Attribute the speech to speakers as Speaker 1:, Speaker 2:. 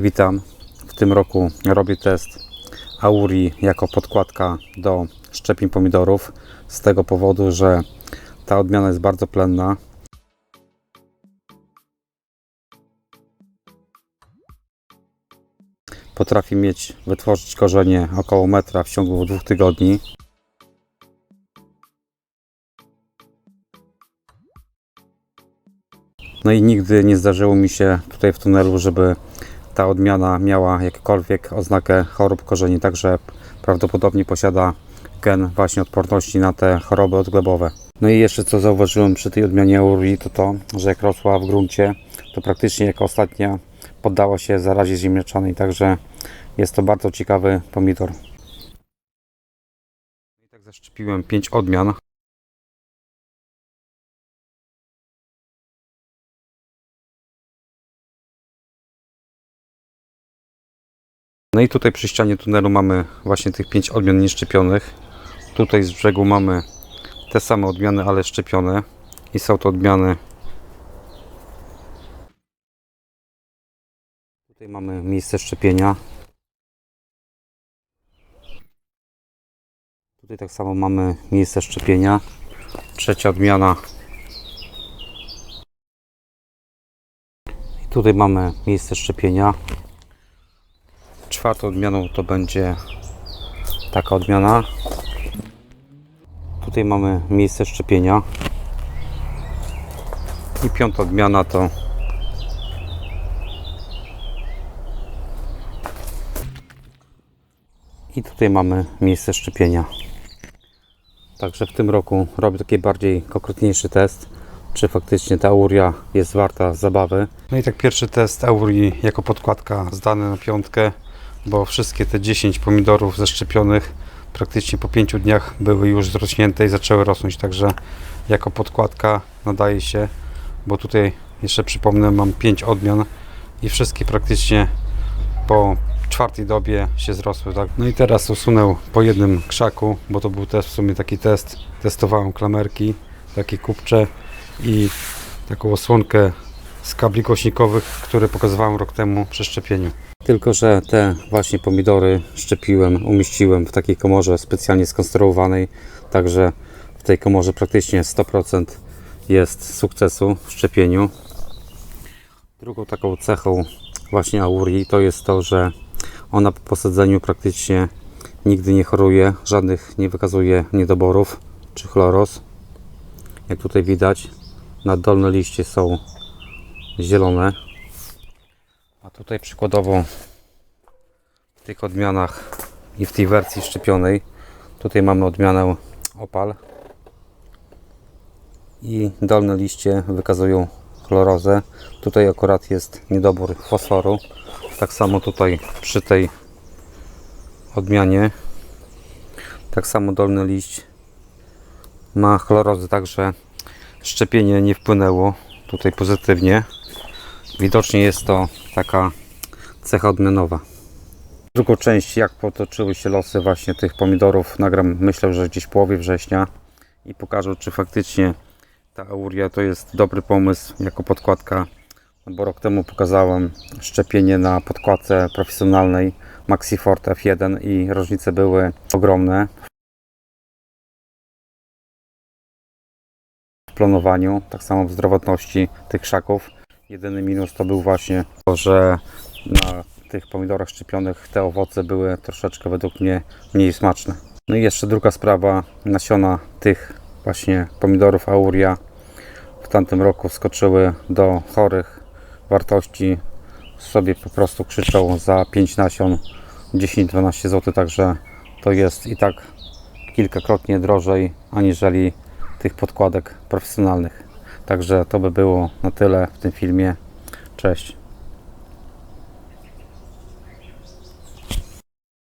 Speaker 1: Witam. W tym roku robię test Auri jako podkładka do szczepień pomidorów z tego powodu, że ta odmiana jest bardzo plenna. Potrafi mieć, wytworzyć korzenie około metra w ciągu dwóch tygodni. No i nigdy nie zdarzyło mi się tutaj w tunelu, żeby ta odmiana miała jakąkolwiek oznakę chorób korzeni, także prawdopodobnie posiada gen właśnie odporności na te choroby odglebowe. No i jeszcze co zauważyłem przy tej odmianie Auri, to to, że jak rosła w gruncie, to praktycznie jako ostatnia poddała się zarazie ziemniaczanej, także jest to bardzo ciekawy pomidor. I tak zaszczepiłem 5 odmian. No i tutaj przy ścianie tunelu mamy właśnie tych 5 odmian nieszczepionych. Tutaj z brzegu mamy te same odmiany, ale szczepione. I są to odmiany. Tutaj mamy miejsce szczepienia. Tutaj tak samo mamy miejsce szczepienia. Trzecia odmiana. I tutaj mamy miejsce szczepienia. Czwartą odmianą to będzie taka odmiana. Tutaj mamy miejsce szczepienia. I piąta odmiana to i tutaj mamy miejsce szczepienia. Także w tym roku robię taki bardziej konkretniejszy test, czy faktycznie ta auria jest warta zabawy. No i tak pierwszy test aurii jako podkładka zdany na piątkę, bo wszystkie te 10 pomidorów zaszczepionych praktycznie po 5 dniach były już zrośnięte i zaczęły rosnąć, także jako podkładka nadaje się, bo tutaj jeszcze przypomnę mam 5 odmian i wszystkie praktycznie po czwartej dobie się zrosły. Tak? No i teraz usunę po jednym krzaku, bo to był też w sumie taki test. Testowałem klamerki, takie kupcze i taką osłonkę z kabli głośnikowych, które pokazywałem rok temu przy szczepieniu. Tylko, że te właśnie pomidory szczepiłem, umieściłem w takiej komorze specjalnie skonstruowanej, także w tej komorze praktycznie 100% jest sukcesu w szczepieniu. Drugą taką cechą właśnie Auri to jest to, że ona po posadzeniu praktycznie nigdy nie choruje, żadnych nie wykazuje niedoborów czy chloros. Jak tutaj widać, na dolne liście są zielone. A tutaj przykładowo w tych odmianach i w tej wersji szczepionej tutaj mamy odmianę opal i dolne liście wykazują chlorozę. Tutaj akurat jest niedobór fosforu. Tak samo tutaj przy tej odmianie. Tak samo dolny liść ma chlorozę, także szczepienie nie wpłynęło tutaj pozytywnie. Widocznie jest to taka cecha odmianowa. Drugą część, jak potoczyły się losy właśnie tych pomidorów, nagram myślę, że gdzieś w połowie września i pokażę, czy faktycznie ta auria to jest dobry pomysł jako podkładka, bo rok temu pokazałem szczepienie na podkładce profesjonalnej Maxifort F1 i różnice były ogromne w planowaniu, tak samo w zdrowotności tych krzaków. Jedyny minus to był właśnie to, że na tych pomidorach szczepionych te owoce były troszeczkę według mnie mniej smaczne. No i jeszcze druga sprawa, nasiona tych właśnie pomidorów auria w tamtym roku skoczyły do chorych wartości. Sobie po prostu krzyczą za 5 nasion 10-12 zł, także to jest i tak kilkakrotnie drożej aniżeli tych podkładek profesjonalnych. Także to by było na tyle w tym filmie. Cześć.